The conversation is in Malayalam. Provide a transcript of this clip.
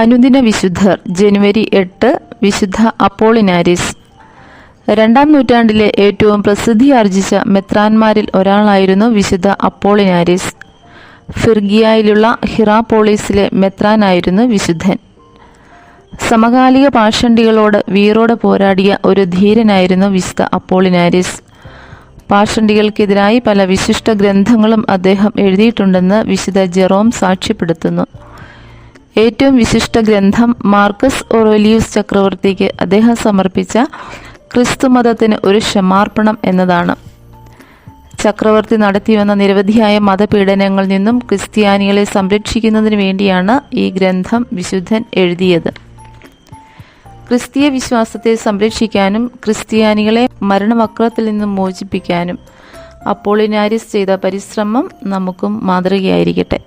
അനുദിന വിശുദ്ധർ ജനുവരി എട്ട് വിശുദ്ധ അപ്പോളിനാരിസ്. രണ്ടാം നൂറ്റാണ്ടിലെ ഏറ്റവും പ്രസിദ്ധിയാർജിച്ച മെത്രാന്മാരിൽ ഒരാളായിരുന്നു വിശുദ്ധ അപ്പോളിനാരിസ്. ഫിർഗിയയിലുള്ള ഹിറാപോളിസിലെ മെത്രാനായിരുന്നു വിശുദ്ധൻ. സമകാലിക പാഷണ്ടികളോട് വീറോടെ പോരാടിയ ഒരു ധീരനായിരുന്നു വിശുദ്ധ അപ്പോളിനാരിസ്. പാഷണ്ടികൾക്കെതിരായി പല വിശിഷ്ട ഗ്രന്ഥങ്ങളും അദ്ദേഹം എഴുതിയിട്ടുണ്ടെന്ന് വിശുദ്ധ ജെറോം സാക്ഷ്യപ്പെടുത്തുന്നു. ഏറ്റവും വിശിഷ്ട ഗ്രന്ഥം മാർക്കസ് ഒറോലിയൂസ് ചക്രവർത്തിക്ക് അദ്ദേഹം സമർപ്പിച്ച ക്രിസ്തുമതത്തിന് ഒരു ക്ഷമാർപ്പണം എന്നതാണ്. ചക്രവർത്തി നടത്തിവന്ന നിരവധിയായ മതപീഡനങ്ങളിൽ നിന്നും ക്രിസ്ത്യാനികളെ സംരക്ഷിക്കുന്നതിന് വേണ്ടിയാണ് ഈ ഗ്രന്ഥം വിശുദ്ധൻ എഴുതിയത്. ക്രിസ്തീയ വിശ്വാസത്തെ സംരക്ഷിക്കാനും ക്രിസ്ത്യാനികളെ മരണവക്രത്തിൽ നിന്നും മോചിപ്പിക്കാനും അപ്പോളിനാരിസ് ചെയ്ത പരിശ്രമം നമുക്കും മാതൃകയായിരിക്കട്ടെ.